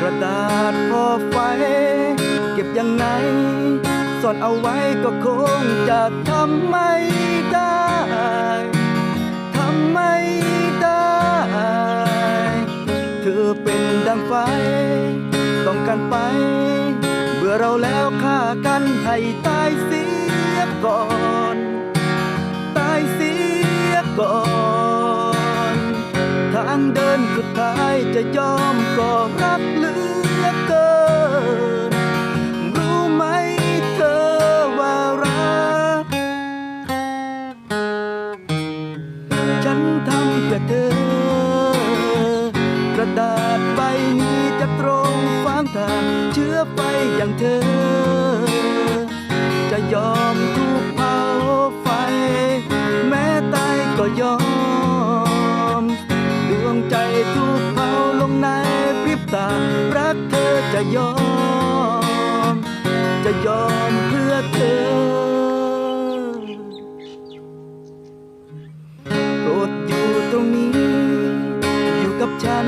กระดาษพอไฟ เก็บยังไงซ่อนเอาไว้ก็คงจะทำไม่ได้ทำไม่ได้ เธอเป็นดังไฟ ต้องการไป เบื่อเราแล้วฆ่ากันให้ตายเสียก่อน ตายเสียก่อน ทางเดิ จะยอมก็รักเหลือเกิน รู้ไหมเธอว่ารัก ฉันทำเพื่อเธอ กระดาษใบนี้จะตรงฟางทางเชื้อไฟอย่างเธอ จะยอมถูกเผาไฟ แม้ตายก็ยอม ดวงใจถูก ตา รักเธอจะยอม จะยอมเพื่อเธอ โปรดอยู่ตรงนี้ อยู่กับฉัน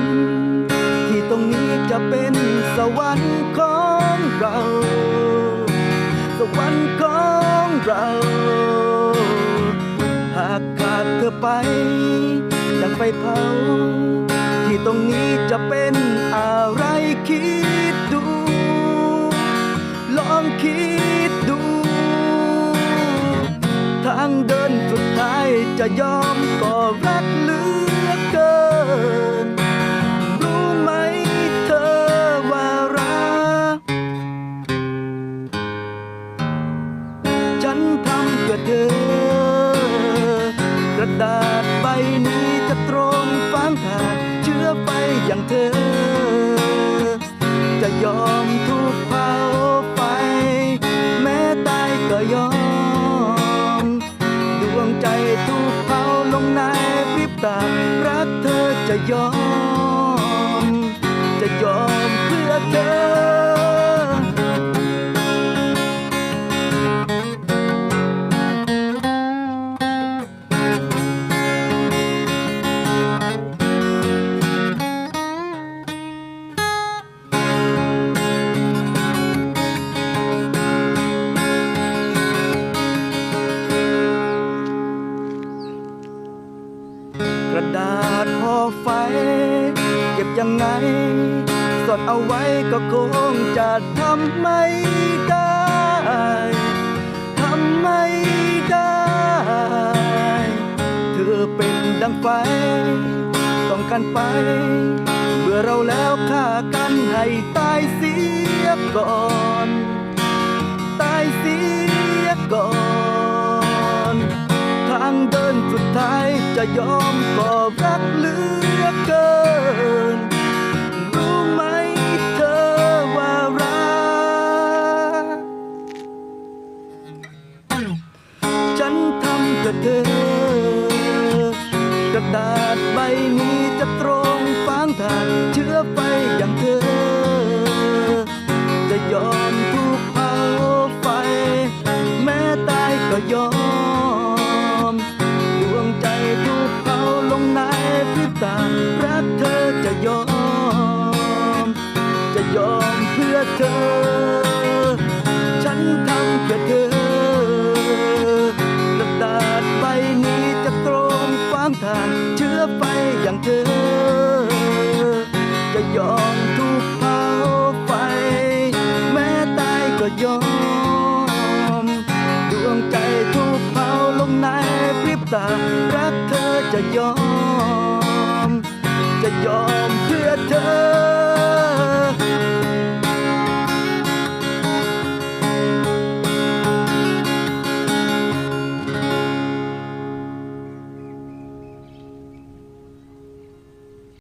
ที่ตรงนี้จะเป็นสวรรค์ของเรา สวรรค์ของเรา หากขาดเธอไปดังไฟเผาที่ตรงนี้จะเป็น คิดดู ลองคิดดู ทางเดินสุดท้ายจะยอมก็รักเหลือเกิน รู้ไหมเธอว่ารัก ฉันทำเพื่อเธอ กระดาษใบนี้จะตรงฟางทางเชื่อไปอย่างเธอ ยอมถูกเผาไฟแม้ตายก็ยอม ดวงใจถูกเผาลงในพริบตา รักเธอจะยอม จะยอมเพื่อเธอ กระดาษพอไฟ เก็บยังไงสดเอาไว้ก็คงจะทำไม่ได้ทำไม่ได้ เธอเป็นดังไฟ ต้องการไป เบื่อเราแล้วฆ่ากันให้ตายเสียก่อน จะยอมก็รักเหลือเกิน รู้ไหมเธอว่ารัก ฉันทำเพื่อเธอกระดาษใบนี้จะตรงฟางทางเชื่อไปอย่างเธอ จะยอมถูกเผาไฟ แม้ตายก็ยอม พื่อเธอ ฉันทำเพื่อเธอกระตาดไปนี้จะตรงความทางเชื่อไปอย่างเธอ จะยอมถูกเผาไฟ แม้ตายก็ยอม ดวงใจถูกเผาลงในพริบตา รักเธอจะยอม จะยอมเพื่อเธอ